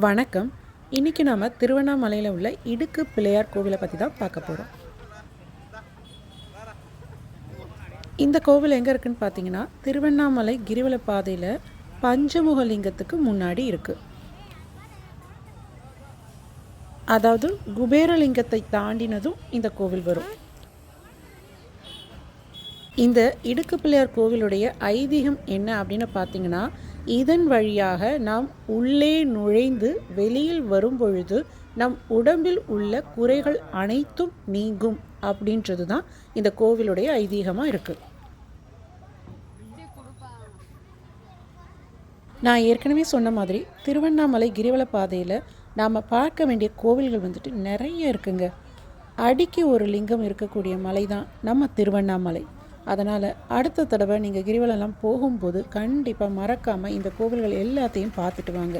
வணக்கம். இன்றைக்கி நாம் திருவண்ணாமலையில் உள்ள இடுக்கு பிள்ளையார் கோவிலை பற்றி தான் பார்க்க போகிறோம் இந்த கோவில் எங்கே இருக்குன்னு பார்த்தீங்கன்னா திருவண்ணாமலை கிரிவல பாதையில் பஞ்சமுகலிங்கத்துக்கு முன்னாடி இருக்குது அதாவது குபேரலிங்கத்தை தாண்டினதும் இந்த கோவில் வரும். இந்த இடுக்கு பிள்ளையார் கோவிலுடைய ஐதீகம் என்ன அப்படின்னு பார்த்தீங்கன்னா இதன் வழியாக நாம் உள்ளே நுழைந்து வெளியில் வரும்பொழுது நம் உடம்பில் உள்ள குறைகள் அனைத்தும் நீங்கும் அப்படின்றது தான் இந்த கோவிலுடைய ஐதீகமாக இருக்குது நான் ஏற்கனவே சொன்ன மாதிரி திருவண்ணாமலை கிரிவல பாதையில் நாம் பார்க்க வேண்டிய கோவில்கள் வந்துட்டு நிறைய இருக்குங்க. அடிக்கு ஒரு லிங்கம் இருக்கக்கூடிய மலை தான் நம்ம திருவண்ணாமலை. அதனால் அடுத்த தடவை நீங்கள் கிரிவலம்லாம் போகும்போது கண்டிப்பாக மறக்காமல் இந்த கோவில்கள் எல்லாத்தையும் பார்த்துட்டு வாங்க.